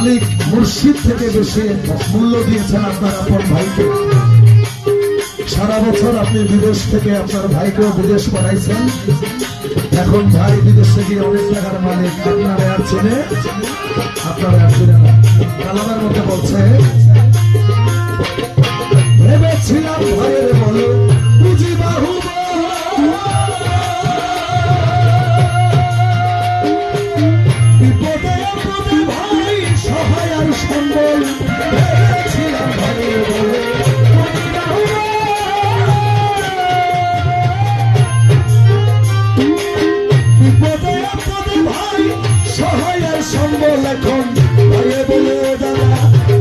মালিক মুর্শিদ থেকে বেশি মূল্য দিয়েছেন আপনার আপন ভাইকে। সারা বছর আপনি বিদেশ থেকে আপনার ভাইকেও বিদেশ পড়াইছেন এখন ভাই বিদেশে গিয়ে অনেক টাকার মালিক আপনার আর চেনে, আপনার আর চেনে না। কালামের মধ্যে বলছে, ভেবেছিলাম ভাইয়ের বলে বিপদে সম্বল এখন ভাইয়ে বলে দাদা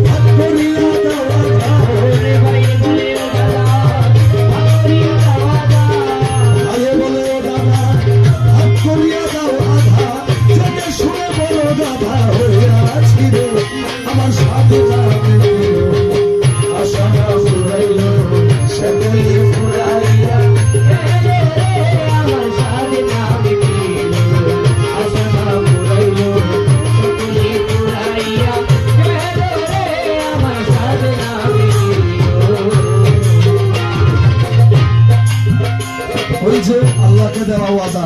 ওই যে আল্লাহকে দেওয়া ওয়াদা।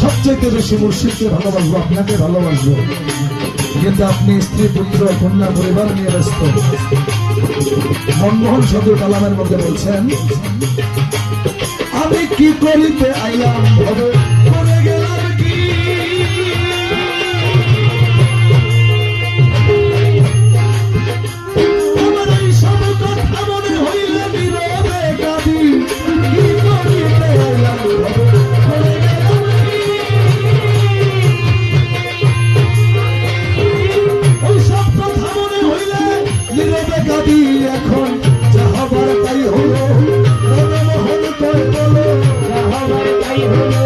সবচেয়ে বেশি মুর্শিদকে ভালোবাসবো, আপনাকে ভালোবাসবো। কিন্তু আপনি স্ত্রী, পুত্র, কন্যা, পরিবার নিয়ে ব্যস্ত। মনমোহন সদর কালামের মধ্যে বলছেন, আমি কি করিতে আইলাম দাবি এখন যাহাবার তাই হলো, মনমোহন তয় বলো, যাহাবার তাই হলো,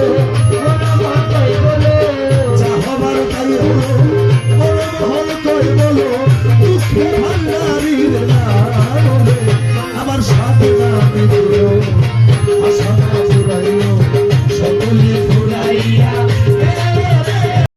মনমোহন তয় বলো, যাহাবার তাই হলো, মনমোহন তয় বলো, দুঃখে ভান্ডারীর নাম।